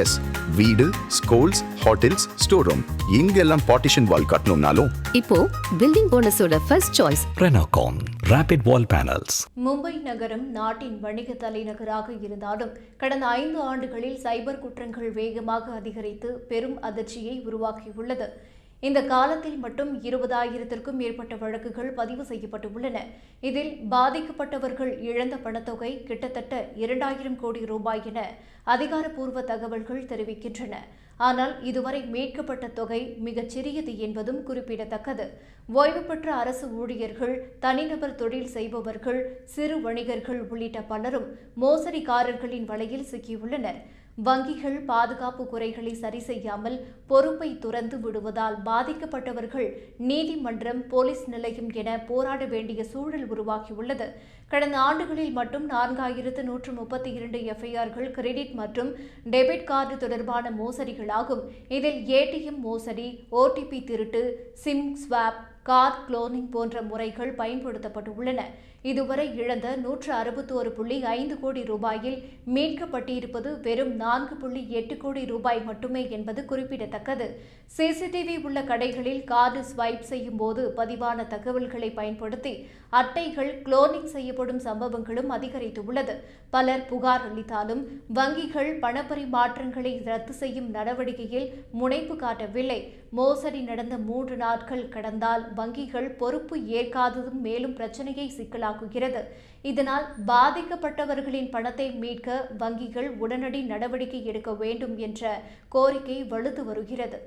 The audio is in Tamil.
எஸ் வீடு ஸ்கூல்ஸ் ஹோட்டல்ஸ் ஸ்டோர் ரூம் இங்கெல்லாம் பார்ட்டிஷன் வால் கட்டணும்னாலும். இப்போ building போனஸோட first choice Renocon Rapid Wall Panels. Mumbai நகரம் நாட்டின் வணிக தலைநகராக இருந்தாலும் கடந்த ஐந்து ஆண்டுகளில் சைபர் குற்றங்கள் வேகமாக அதிகரித்து பெரும் அதிர்ச்சியை உருவாக்கியுள்ளது. இந்த காலத்தில் மட்டும் இருபதாயிரத்திற்கும் மேற்பட்ட வழக்குகள் பதிவு செய்யப்பட்டுள்ளன. இதில் பாதிக்கப்பட்டவர்கள் இழந்த பணத்தொகை கிட்டத்தட்ட இரண்டாயிரம் கோடி ரூபாய் என அதிகாரப்பூர்வ தகவல்கள் தெரிவிக்கின்றன. ஆனால் இதுவரை மீட்கப்பட்ட தொகை மிகச் சிறியது என்பதும் குறிப்பிடத்தக்கது. ஓய்வு பெற்ற அரசு ஊழியர்கள் தனிநபர் தொழில் செய்பவர்கள் சிறு வணிகர்கள் உள்ளிட்ட பலரும் மோசடிக்காரர்களின் வலையில் சிக்கியுள்ளனர். வங்கிகள் பாதுகாப்பு குறைகளை சரி செய்யாமல் பொறுப்பை துறந்து விடுவதால் பாதிக்கப்பட்டவர்கள் நீதிமன்றம் போலீஸ் நிலையம் என போராட வேண்டிய சூழல் உருவாகியுள்ளது. கடந்த ஆண்டுகளில் மட்டும் நான்காயிரத்து நூற்று முப்பத்தி இரண்டு எஃப்ஐஆர்கள் கிரெடிட் மற்றும் டெபிட் கார்டு தொடர்பான மோசடிகளாகும். இதில் ஏடிஎம் மோசடி ஓடிபி திருட்டு சிம் ஸ்வாப் கார் குளோனிங் போன்ற முறைகள் பயன்படுத்தப்பட்டுள்ளன. இதுவரை இழந்த நூற்று அறுபத்தோரு புள்ளி ஐந்து கோடி ரூபாயில் மீட்கப்பட்டிருப்பது வெறும் நான்கு புள்ளி எட்டு கோடி ரூபாய் மட்டுமே என்பது குறிப்பிடத்தக்கது. சிசிடிவி உள்ள கடைகளில் கார்டு ஸ்வைப் செய்யும் போது பதிவான தகவல்களை பயன்படுத்தி அட்டைகள் குளோனிங் செய்யப்படும் சம்பவங்களும் அதிகரித்துள்ளது. பலர் புகார் அளித்தாலும் வங்கிகள் பணப்பரிமாற்றங்களை ரத்து செய்யும் நடவடிக்கையில் முனைப்பு காட்டவில்லை. மோசடி நடந்த மூன்று நாட்கள் கடந்தால் வங்கிகள் பொறுப்பு ஏற்காததும் மேலும் பிரச்சனையை சிக்கலாக்குகிறது. இதனால் பாதிக்கப்பட்டவர்களின் பணத்தை மீட்க வங்கிகள் உடனடி நடவடிக்கை எடுக்க வேண்டும் என்ற கோரிக்கை வலுத்து வருகிறது.